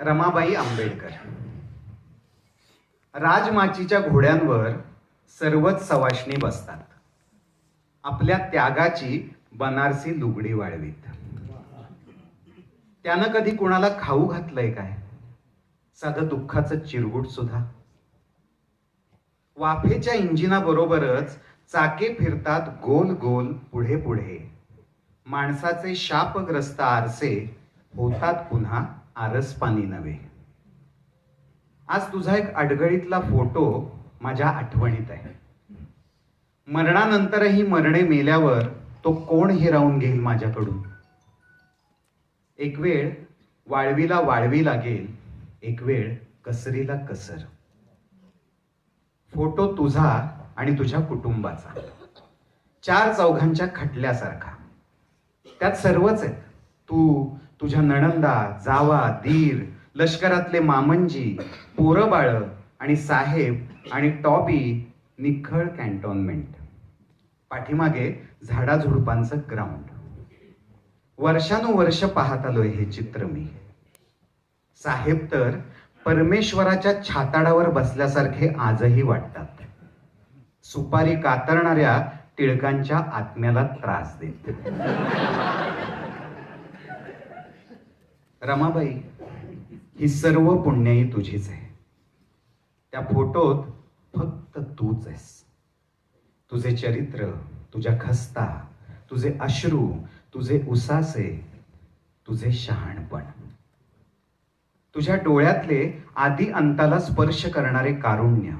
रमाबाई आंबेडकर. राजमाचीच्या घोड्यांवर सर्वच सवाशणी बसतात. आपल्या त्यागाची बनारसी लुगडी वाळवीत त्यानं कधी कोणाला खाऊ घातलंय काय? साधं दुःखाचं चिरगुट सुद्धा. वाफेच्या इंजिनाबरोबरच चाके फिरतात गोल गोल पुढे पुढे. माणसाचे शापग्रस्त आरसे होतात पुन्हा आरसपानी नव्हे. आज तुझा एक अडगळीतला फोटो माझ्या आठवणीत आहे. मरणानंतरही मरणे मेल्यावर तो कोण हिरावून घेईल माझ्याकडून? एक वेळ वाळवीला वाळवी लागेल एक वेळ कसरीला कसर. फोटो तुझा आणि तुझ्या कुटुंबाचा. चार चौघांच्या खटल्यासारखा. त्यात सर्वच आहेत. तू तुझ्या नणंदा जावा दीर लष्करातले मामंजी पोरं बाळ आणि साहेब आणि टॉबी निखळ कॅन्टोन्मेंट. पाठीमागे झाडाझुडपांचं ग्राउंड वर्षानुवर्ष पाहत आलोय हे चित्र मी. साहेब तर परमेश्वराच्या छाताडावर बसल्यासारखे आजही वाटतात. सुपारी कातरणाऱ्या टिळकांच्या आत्म्याला त्रास देत. रमाबाई ही सर्व पुण्याई तुझीच आहे. त्या फोटोत फक्त तूच आहेस. तुझे चरित्र तुझ्या खस्ता तुझे अश्रू तुझे उसासे तुझे शहाणपण. तुझ्या डोळ्यातले आधी अंताला स्पर्श करणारे कारुण्य.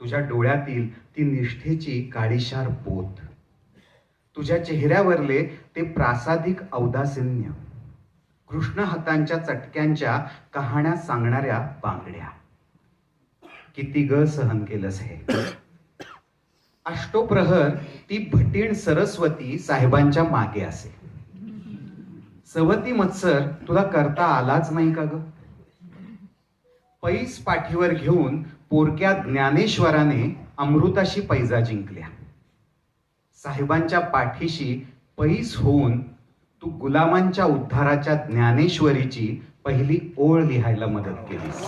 तुझ्या डोळ्यातील ती निष्ठेची काळीशार पोत. तुझ्या चेहऱ्यावरले ते प्रासादिक औदासिन्य. कृष्ण हातांच्या चटक्यांच्या कहाण्या सांगणाऱ्या बांगड्या. किती ग सहन केलंस हे? अष्टोप्रहर ती भटीण सरस्वती साहेबांच्या मागे असे. सवती मत्सर तुला करता आलाच नाही का ग? पैस पाठीवर घेऊन पोरक्या ज्ञानेश्वराने अमृताशी पैजा जिंकल्या. साहेबांच्या पाठीशी पैस होऊन तू गुलामांच्या उद्धाराच्या ज्ञानेश्वरीची पहिली ओळ लिहायला मदत केलीस.